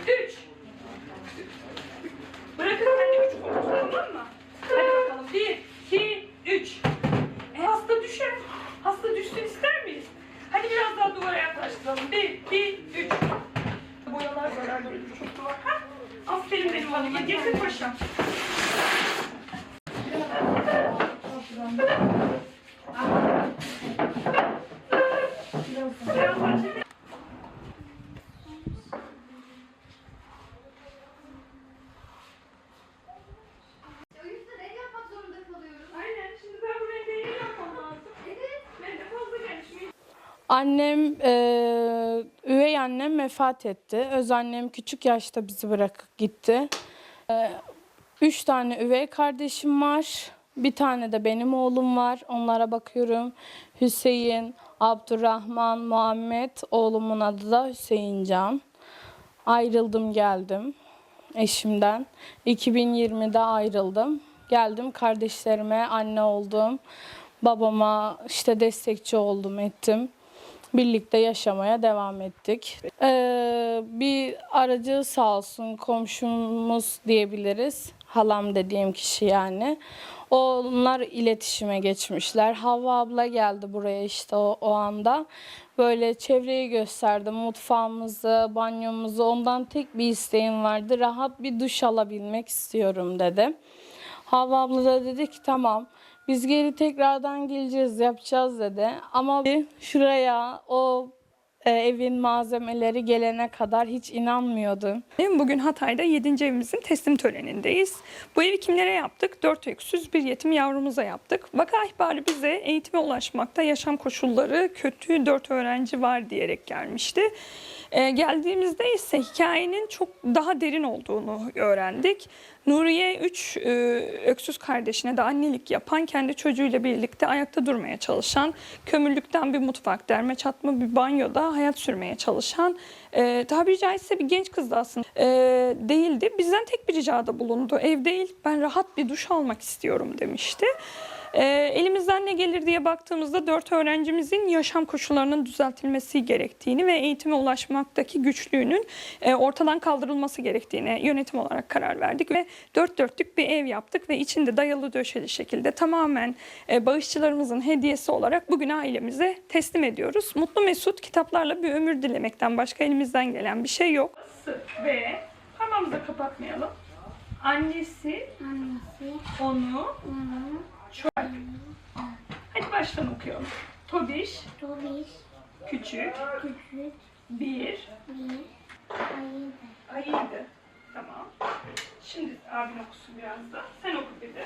Üç. Bırakın kendimi çubuğu tamam mı? Hadi bakalım. Bir, iki, üç. E, hasta düşer. Hasta düşsün ister miyiz? Hadi biraz daha duvara yaklaştıralım. Bir, iki, üç. Boyalar zarar verir. Çok duvar. Ha? Aferin benim oğluma. Getir paşam. Annem, eee, üvey annem vefat etti. Öz annem küçük yaşta bizi bırakıp gitti. Eee, üç tane üvey kardeşim var. Bir tane de benim oğlum var. Onlara bakıyorum. Hüseyin, Abdurrahman, Muhammed. Oğlumun adı da Hüseyin Can. Ayrıldım geldim eşimden. 2020'de ayrıldım. Geldim kardeşlerime anne oldum. Babama işte destekçi oldum ettim. Birlikte yaşamaya devam ettik. Ee, bir aracı sağ olsun komşumuz diyebiliriz. Halam dediğim kişi yani. Onlar iletişime geçmişler. Havva abla geldi buraya işte o, o anda. Böyle çevreyi gösterdim. Mutfağımızı, banyomuzu. Ondan tek bir isteğim vardı. Rahat bir duş alabilmek istiyorum dedi. Havva abla da dedi ki tamam biz geri tekrardan geleceğiz yapacağız dedi. Ama şuraya o e, evin malzemeleri gelene kadar hiç inanmıyordum. Bugün Hatay'da 7. evimizin teslim törenindeyiz. Bu evi kimlere yaptık? 4 öksüz bir yetim yavrumuza yaptık. Vaka ihbarı bize eğitime ulaşmakta yaşam koşulları kötü 4 öğrenci var diyerek gelmişti. Ee, geldiğimizde ise hikayenin çok daha derin olduğunu öğrendik. Nuriye 3 öksüz kardeşine de annelik yapan, kendi çocuğuyla birlikte ayakta durmaya çalışan, kömürlükten bir mutfak, derme çatma bir banyoda hayat sürmeye çalışan, e, tabiri caizse bir genç kızdı aslında E, değildi. Bizden tek bir ricada bulundu. Ev değil, ben rahat bir duş almak istiyorum demişti. E, elimizden ne gelir diye baktığımızda dört öğrencimizin yaşam koşullarının düzeltilmesi gerektiğini ve eğitime ulaşmaktaki güçlüğünün e, ortadan kaldırılması gerektiğine yönetim olarak karar verdik ve dört dörtlük bir ev yaptık ve içinde dayalı döşeli şekilde tamamen e, bağışçılarımızın hediyesi olarak bugün ailemize teslim ediyoruz. Mutlu Mesut kitaplarla bir ömür dilemekten başka elimizden gelen bir şey yok. ve parmağımızı da kapatmayalım. Annesi Annesi, onu onu, çöp. Hadi baştan okuyalım. Tobiş Tobiş, küçük küçük, bir bir, ayı, ayıydı. Tamam. Şimdi abin okusun biraz da. Sen oku bir de